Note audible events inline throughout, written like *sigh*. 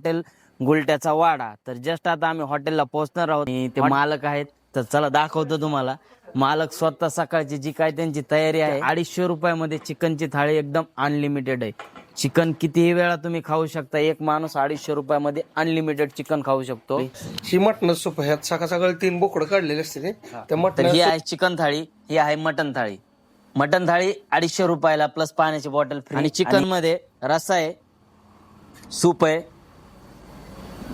Hotel गुलट्याचा वाडा. तर just आता आम्ही हॉटेलला पोहोचणार आहोत. आणि ते मालक आहेत. तर चला दाखवतो तुम्हाला. मालक स्वतः सकाळची जी काय त्यांची तयारी आहे अडीचशे रुपयामध्ये चिकनची थाळी एकदम अनलिमिटेड आहे. चिकन कितीही वेळा तुम्ही खाऊ शकता एक माणूस अडीचशे रुपयामध्ये अनलिमिटेड चिकन खाऊ शकतो. ही मटण सूप ह्यात सकाळ सकाळी तीन बोकडं काढलेले असते ते तर मटण ही आहे चिकन थाळी. ही आहे मटन थाळी. मटन थाळी अडीचशे रुपयाला प्लस पाण्याची बॉटल फ्री आणि चिकनमध्ये रस्सा आहे सूप आहे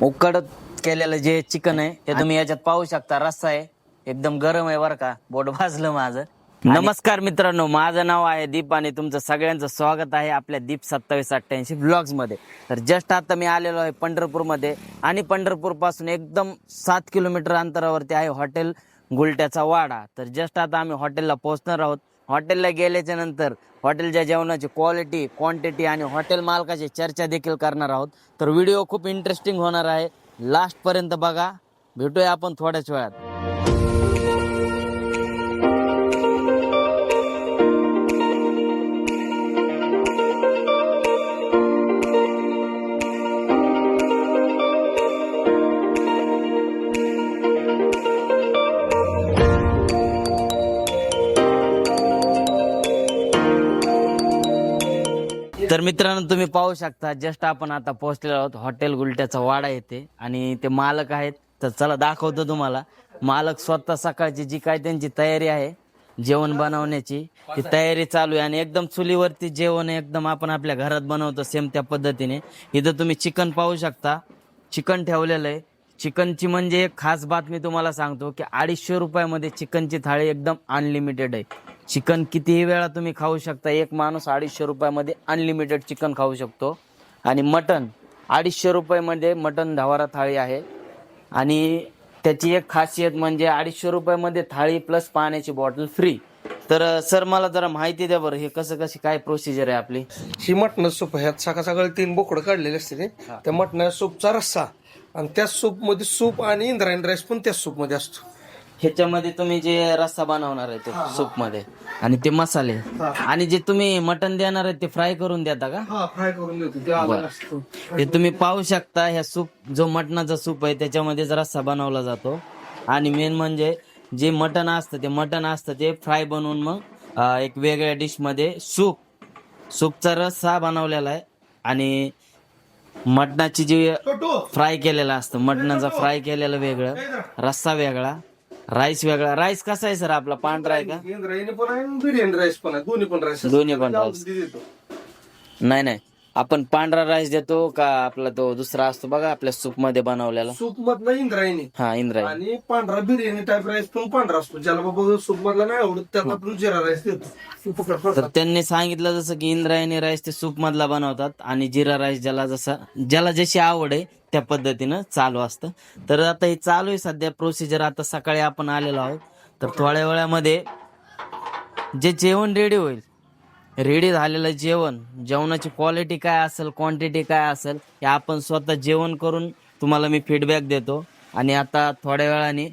उकडत केलेलं जे चिकन आहे ते तुम्ही याच्यात पाहू शकता. रस्सा आहे. एकदम गरम आहे बरं का. बोट भाजलं माझं. नमस्कार मित्रांनो माझं नाव आहे दीप आणि तुमचं सगळ्यांचं स्वागत आहे आपल्या दीप सत्तावीस अठ्ठ्याऐंशी ब्लॉग्समध्ये. तर जस्ट आता मी आलेलो आहे पंढरपूरमध्ये आणि पंढरपूरपासून एकदम सात किलोमीटर अंतरावरती आहे हॉटेल गुलट्याचा वाडा. तर जस्ट आता आम्ही हॉटेलला पोहोचणार आहोत. हॉटेलला गेल्याच्यानंतर हॉटेलच्या जेवणाची क्वालिटी क्वांटिटी आणि हॉटेल मालकाची चर्चा देखील करणार आहोत. तर व्हिडिओ खूप इंटरेस्टिंग होणार आहे. लास्टपर्यंत बघा. भेटूया आपण थोड्याच वेळात. तर मित्रांनो तुम्ही पाहू शकता जस्ट आपण आता पोहोचलेलो आहोत. हॉटेल गुलट्याचा वाडा येते आणि ते मालक आहेत. तर चला दाखवतो तुम्हाला. मालक स्वतः सकाळची जी काय त्यांची तयारी आहे जेवण बनवण्याची ती तयारी चालू आहे. आणि एकदम चुलीवरती जेवण आहे, एकदम आपण आपल्या घरात बनवतो सेम त्या पद्धतीने. इथं तुम्ही चिकन पाहू शकता. चिकन ठेवलेलं आहे. चिकनची म्हणजे एक खास बातमी तुम्हाला सांगतो की अडीचशे रुपयामध्ये चिकनची थाळी एकदम अनलिमिटेड आहे. चिकन कितीही वेळा तुम्ही खाऊ शकता. एक माणूस अडीचशे रुपयामध्ये अनलिमिटेड चिकन खाऊ शकतो. आणि मटन अडीचशे रुपयामध्ये मटन धवारा थाळी आहे. आणि त्याची एक खासियत म्हणजे अडीचशे रुपयामध्ये थाळी प्लस पाण्याची बॉटल फ्री तर सर मला जरा माहिती द्या बरं हे कसं कशी काय प्रोसिजर आहे आपली? ही मटण सूप ह्यात सकाळ सकाळी तीन बोकडं काढलेले असते ते. त्या मटणा सूपचा रस्सा. आणि त्या सूपमध्ये सूप आणि इंद्रायणी राईस पण त्या सूपमध्ये असतो. ह्याच्यामध्ये तुम्ही जे रस्सा बनवणार आहे ते सूपमध्ये आणि ते मसाले. आणि जे तुम्ही मटन देणार आहे ते फ्राय करून देता का? हा फ्राय करून देतो. ते असतो हे तुम्ही पाहू शकता ह्या सूप जो मटणाचा सूप आहे त्याच्यामध्येच रस्सा बनवला जातो. आणि मेन म्हणजे जे मटण असतं ते मटण असतं ते फ्राय बनवून मग अं, एक वेगळ्या डिशमध्ये सूप सूपचा रस्सा बनवलेला आहे. आणि मटणाची जी फ्राय केलेलं असतं मटणाचा फ्राय केलेलं वेगळं रस्सा वेगळा. राईस वेगळा. राईस कसा आहे सर आपला? पांढरा आहे का? इंद्रायणी पण आहे बिर्याणी राईस पण आहे. दोन्ही पण राईस दोन्ही पण राईस देतो. नाही नाही. आपण पांढरा राईस देतो का आपला तो दुसरा असतो बघा आपल्या सूपमध्ये बनवलेला? सूप मधला इंद्रायणी. हा इंद्रायणी. आणि पांढरा बिर्याणी टाईप राईस पण पांढरा असतो. ज्याला बाबा सूप मधला नाही आवडत त्याला आपण जिरा राईस देतो. तर त्यांनी सांगितलं जसं की इंद्रायणी राईस ते सूप मधला बनवतात आणि जिरा राईस ज्याला जसा ज्याला जशी आवड आहे त्या पद्धतीनं चालू असतं. तर आता हे चालू आहे सध्या प्रोसिजर आता सकाळी आपण आलेलो आहोत. तर थोड्या वेळामध्ये जे जेवण रेडी होईल रेडी झालेलं जेवण जेवणाची क्वालिटी काय असेल क्वांटिटी काय असेल हे आपण स्वतः जेवण करून तुम्हाला मी फीडबॅक देतो. आणि आता थोड्या वेळाने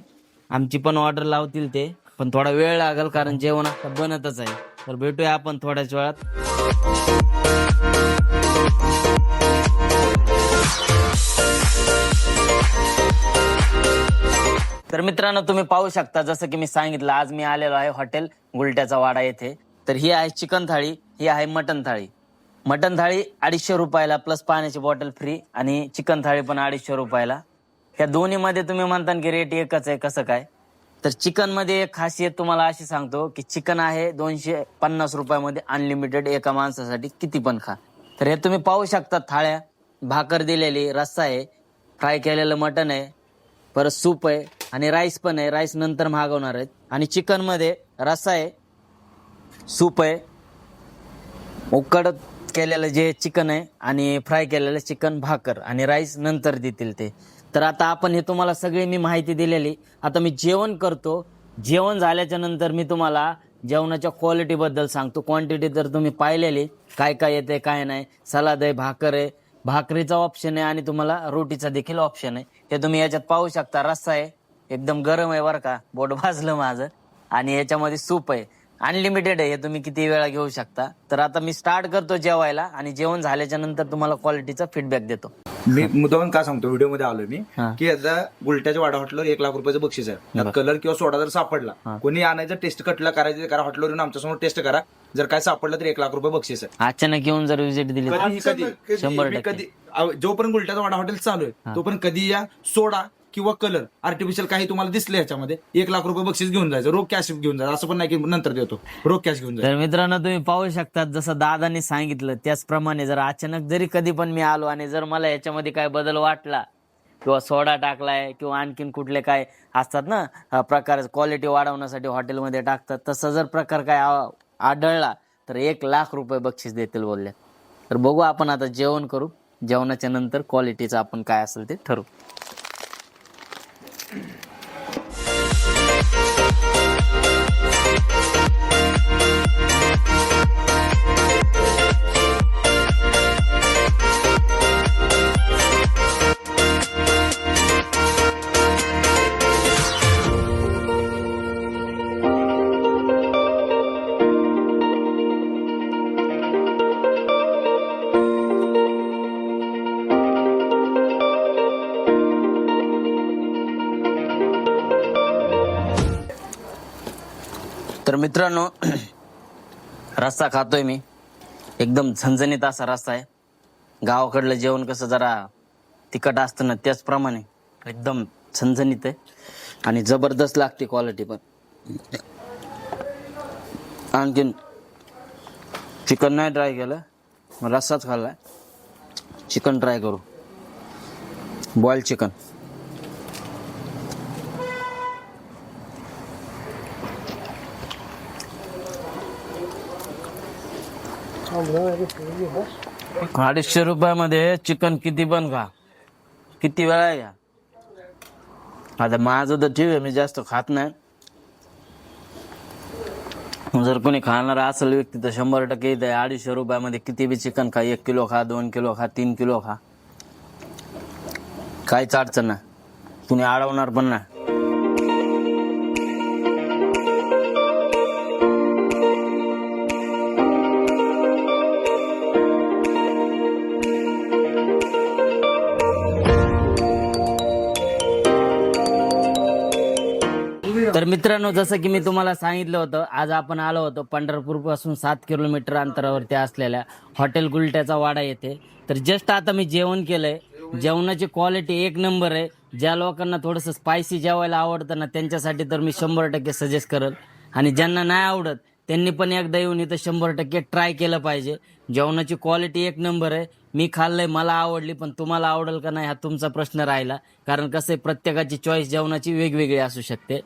आमची पण ऑर्डर लावतील ते पण थोडा वेळ लागेल कारण जेवण आता बनतच आहे. तर भेटूया आपण थोड्याच वेळात. तर मित्रांनो तुम्ही पाहू शकता जसं की मी सांगितलं आज मी आलेलो आहे हॉटेल गुलट्याचा वाडा येथे. तर ही आहे चिकन थाळी ही आहे मटन थाळी. मटन थाळी अडीचशे रुपयाला प्लस पाण्याची बॉटल फ्री आणि चिकन थाळी पण अडीचशे रुपयाला. ह्या दोन्हीमध्ये तुम्ही म्हणता की रेट एकच आहे कसं काय? तर चिकनमध्ये एक खासियत तुम्हाला अशी सांगतो की चिकन आहे दोनशे पन्नास रुपयामध्ये अनलिमिटेड एका माणसासाठी किती पण खा. तर हे तुम्ही पाहू शकता थाळ्या भाकर दिलेली रस्सा आहे फ्राय केलेलं मटन आहे परत सूप आहे आणि राईस पण आहे राईस नंतर मागवणार आहेत. आणि चिकनमध्ये रस्सा आहे सूप आहे. उकडत केलेलं जे चिकन आहे आणि फ्राय केलेलं चिकन भाकर आणि राईस नंतर देतील ते. तर आता आपण हे तुम्हाला सगळी मी माहिती दिलेली. आता मी जेवण करतो. जेवण झाल्याच्यानंतर मी तुम्हाला जेवणाच्या क्वालिटीबद्दल सांगतो. क्वांटिटी तर तुम्ही पाहिलेली. काय काय येते काय नाही. सलाद आहे भाकर आहे. भाकरीचा ऑप्शन आहे आणि तुम्हाला रोटीचा देखील ऑप्शन आहे. ते तुम्ही याच्यात पाहू शकता. रस्सा आहे. एकदम गरम आहे बरं का. बोट भाजलं माझं. आणि याच्यामध्ये सूप आहे. अनलिमिटेड आहे हे तुम्ही किती वेळा घेऊ शकता. तर आता मी स्टार्ट करतो जेवायला आणि जेवण झाल्याच्यानंतर तुम्हाला क्वालिटीचा फीडबॅक देतो. मी मुद्दाम का सांगतो व्हिडिओमध्ये आलोय मी हा. की आता गुलट्याच्या वाडा हॉटेलवर एक लाख रुपयाचं बक्षीस आहे. त्यात कलर किंवा सोडा जर सापडला कोणी आणायचं टेस्ट कटला करायचं करा हॉटेलवर येऊन आमच्यासमोर टेस्ट करा. जर काय सापडलं तर एक लाख रुपये बक्षीस आहे. अचानक येऊन जर विजिट दिली तर? कधी कधी कधी- शंभर मी टक्के. कधी अव- जोपर्यंत गुलट्याचा वाडा हॉटेल चालू आहे तोपर्यंत कधी या सोडा किंवा कलर आर्टिफिशियल काही तुम्हाला दिसले याच्यामध्ये एक लाख रुपये बक्षीस घेऊन जायचं रोख कॅश घेऊन जायचं असं पण नाही की नंतर देतो रोख कॅश घेऊन जायचं. तर मित्रांनो तुम्ही पाहू शकता जसं दादाने सांगितलं त्याचप्रमाणे जर अचानक जरी कधी पण मी आलो आणि जर मला याच्यामध्ये काय बदल वाटला किंवा सोडा टाकलाय किंवा आणखीन कुठले काय असतात ना प्रकार क्वालिटी वाढवण्यासाठी हॉटेलमध्ये टाकतात तसं जर प्रकार काय आढळला तर एक लाख रुपये बक्षीस देतील बोलले. तर बघू आपण आता जेवण करू जेवणाच्या नंतर क्वालिटीचं आपण काय असेल ते ठरवू. तर मित्रांनो *clears throat* रस्सा खातोय मी. एकदम झणझणीत असा रस्सा आहे. गावाकडलं जेवण कसं जरा तिखट असतं ना त्याचप्रमाणे एकदम झणझणीत आहे. आणि जबरदस्त लागते क्वालिटी पण. आणखीन चिकन नाही ट्राय केलं. मग रस्साच खाल्लाय. चिकन ट्राय करू. बॉईल चिकन अडीचशे रुपयामध्ये चिकन किती पण खा. किती वेळा आहे घ्या आता माझं तर ठीक आहे मी जास्त खात नाही. जर कोणी खाणार असेल व्यक्ती तर शंभर टक्के इथे अडीचशे रुपयामध्ये किती बी चिकन खा. एक किलो खा दोन किलो खा तीन किलो खा. काहीच अडचण नाही. कुणी अडवणार पण नाही. तर मित्रांनो जसं की मी तुम्हाला सांगितलं होतं आज आपण आलो होतो पंढरपूरपासून सात किलोमीटर अंतरावरती असलेल्या हॉटेल गुलट्याचा वाडा येथे. तर जस्ट आता मी जेवण केलंय. जेवणाची क्वालिटी एक नंबर आहे. ज्या लोकांना थोडंसं स्पायसी जेवायला आवडतं ना त्यांच्यासाठी तर मी शंभर टक्के सजेस्ट करेल. आणि ज्यांना नाही आवडत त्यांनी पण एकदा येऊन इथं शंभर टक्के ट्राय केलं पाहिजे. जेवणाची क्वालिटी एक नंबर आहे. मी खाल्लंय मला आवडली पण तुम्हाला आवडेल का नाही हा तुमचा प्रश्न राहिला. कारण कसं आहे प्रत्येकाची चॉईस जेवणाची वेगवेगळी असू शकते.